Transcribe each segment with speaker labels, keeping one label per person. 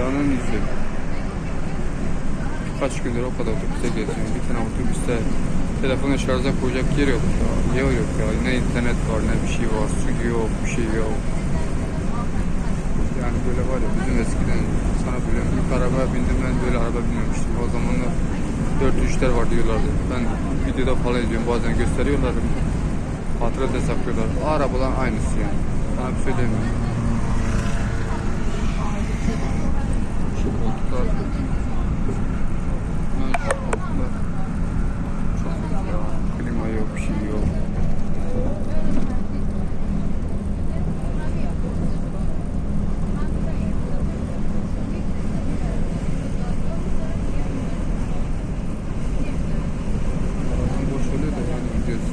Speaker 1: Canın yüzü. Kaç gündür o kadar otobüste geziyorum. Bir tane otobüste telefonu şarja koyacak yer yok ya. Yer yok ya. Ne internet var ne bir şey var. Su yok bir şey yok. Yani böyle var ya bizim eskiden sana böyle ilk arabaya bindim ben böyle araba binmemiştim. O zamanlar 403'ler var diyorlardı. Ben videoda falan izliyorum bazen gösteriyorlar. Hatıra da saklıyorlar. O arabaların aynısı yani. Sana bir söyleyeyim. Şu koltuklar. Bunlar şu koltuklar. Çok kötü ya. Klima yok, bir şey yok. Bazen boş oluyor da yani gidiyoruz.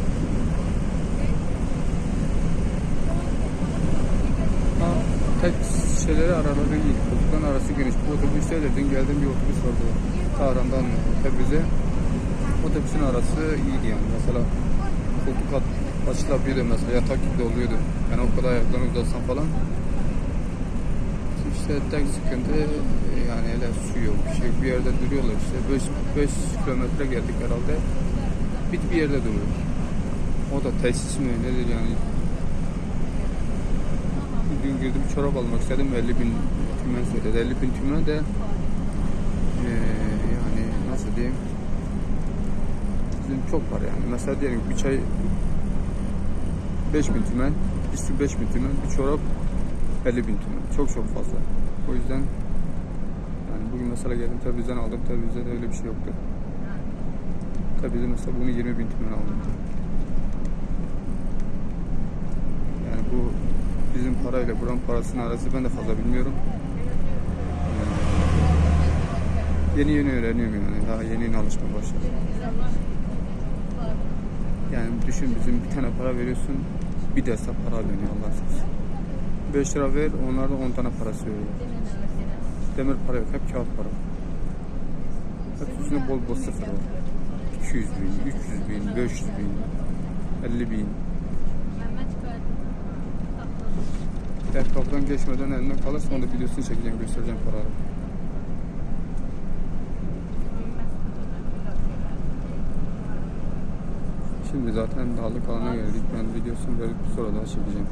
Speaker 1: Ha, tek şeyleri araları iyi. Koltukların arası geniş. Bu otobüste de dün geldim bir otobüs vardı. Tahran'dan Tebriz'e. Otobüsün arası iyiydi yani. Mesela koltuk at, açılabiliyordu mesela. Yatak gibi oluyordu. Yani o kadar ayaklarını uzatsan falan. İşte tek sıkıntı yani hele su yok, bir şey. Bir yerde duruyorlar işte. 5 kilometre geldik herhalde. Bir, bir yerde duruyor. O da tesis mi nedir yani girdim çorap almak istedim 50 bin tümen söyledi. 50 bin tümen de eee, yani nasıl diyeyim bizim çok var yani. Mesela diyelim bir çay 5 bin tümen, bir su 5 bin tümen, bir çorap 50 bin tümen. Çok çok fazla. O yüzden yani bugün mesela geldim Tebriz'den aldım. De öyle bir şey yoktu. Tebriz'de mesela bunu 20 bin tümen aldım. Yani bu bizim parayla buranın parasının arası ben de fazla bilmiyorum. Yeni yeni öğreniyorum yani. Daha yeni yeni alışmaya başladım. Yani düşün bizim bir tane para veriyorsun bir deste para dönüyor Allah razı 5 lira ver onlar da 10 tane parası veriyor. Demir para yok hep kağıt para. Hep üstüne bol bol sıfır var. 200 bin, 300 bin, 500 bin, 50 bin. Eğer kapıdan geçmeden eline kalırsa onu videosunu çekeceğim, göstereceğim paraları. Şimdi zaten dağlık alana geldik. Ben videosunu verip sonra daha çekeceğim.